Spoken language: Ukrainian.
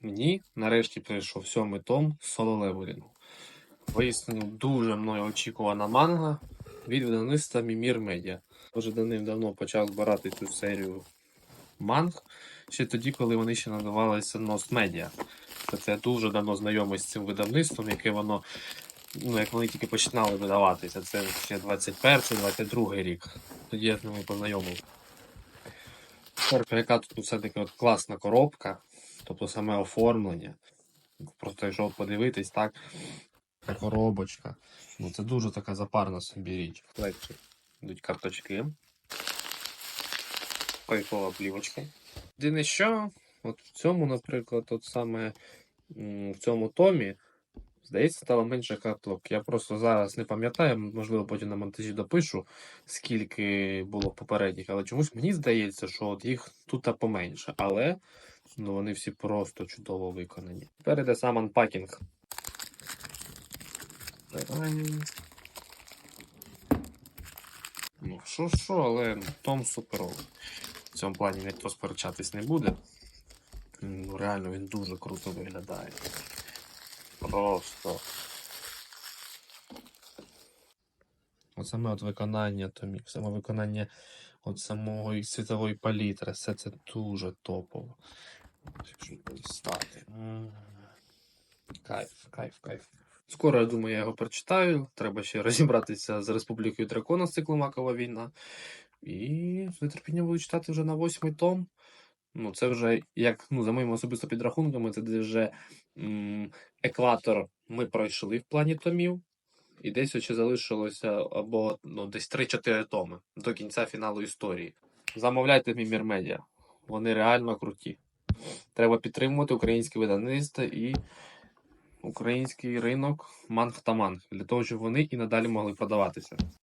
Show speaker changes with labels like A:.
A: Мені нарешті прийшов сьомий том соло левелінгу. Поясню, дуже мною очікувана манга від видавництва Мімір Медіа. Вже давним-давно почав збирати цю серію манг, ще тоді, коли вони ще називалися Ност Медіа. Це я дуже давно знайомий з цим видавництвом, яке воно, ну як вони тільки починали видаватися. Це ще 21-22 рік. Тоді я з ними познайомив. Яка тут все-таки класна коробка, тобто саме оформлення. Просто йшов подивитись, так. Коробочка. Ну, це дуже така запарна собі річ. Легше йдуть карточки. Кайфова плівочка. Єдине що, от в цьому, наприклад, от саме в цьому томі, здається, стало менше карток. Я просто зараз не пам'ятаю, можливо, потім на монтажі допишу, скільки було попередніх, але чомусь мені здається, що от їх тут поменше. Але ну, вони всі просто чудово виконані. Тепер іде сам анпакінг. Ну, що, що, але Том суперовий. В цьому плані ніхто сперечатись не буде. Ну, реально він дуже круто виглядає. Просто. От саме от виконання Томік, саме виконання от самої світової палітри, все це дуже топово. М. Кайф, кайф, кайф. Скоро, я думаю, я його прочитаю. Треба ще розібратися з Республікою Дракона з циклу Макова війна. І з нетерпінням буду читати вже на восьмий том. Ну, це вже, як ну, за моїми особисто підрахунками, це вже м, екватор ми пройшли в плані томів. І десь ще залишилося або ну, десь 3-4 томи до кінця фіналу історії. Замовляйте Мімір Медіа. Вони реально круті. Треба підтримувати українське видавництво і український ринок манг та манг для того, щоб вони і надалі могли продаватися.